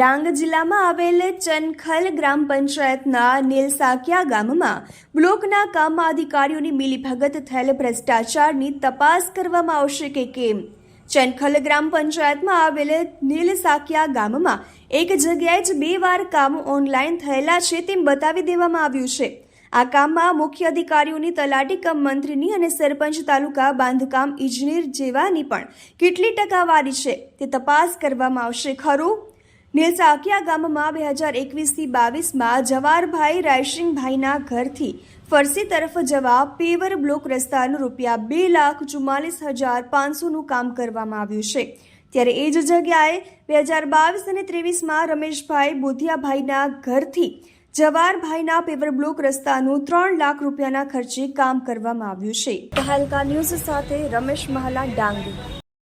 ડાંગ જિલ્લામાં આવેલ ચનખલ ગ્રામ પંચાયતના નીલસાકિયા ગામમાં બ્લોકના કામમાં અધિકારીઓની મિલીભગત થયેલ ભ્રષ્ટાચારની તપાસ કરવામાં આવશે કે કેમ? ચનખલ ગ્રામ પંચાયતમાં આવેલ નીલસાકિયા ગામમાં એક જગ્યાએ જ બે વાર કામ ઓનલાઈન થયેલા છે તેમ બતાવી દેવામાં આવ્યું છે. આ કામમાં મુખ્ય અધિકારીઓની તલાટી કમ મંત્રીની અને સરપંચ તાલુકા બાંધકામ ઇજનેર જેવાની પણ કેટલી ટકાવારી છે તે તપાસ કરવામાં આવશે ખરું? નીલસાકિયા ગામમાં બે હજાર એકવીસથી બાવીસમાં જવારભાઈ રાયસિંગભાઈના ઘરથી ફરસી તરફ જવા પેવર બ્લોક રસ્તાનું રૂપિયા બે લાખ ચુમ્માલીસ હજાર પાંચસોનું કામ કરવામાં આવ્યું છે. ત્યારે એ જ જગ્યાએ બે હજાર બાવીસ અને ત્રેવીસમાં રમેશભાઈ બોધિયાભાઈના ઘરથી જવારભાઈના પેવર બ્લોક રસ્તાનું ત્રણ લાખ રૂપિયાના ખર્ચે કામ કરવામાં આવ્યું છે. તહેલકા ન્યૂઝ સાથે રમેશ મહાલા ડાંગ.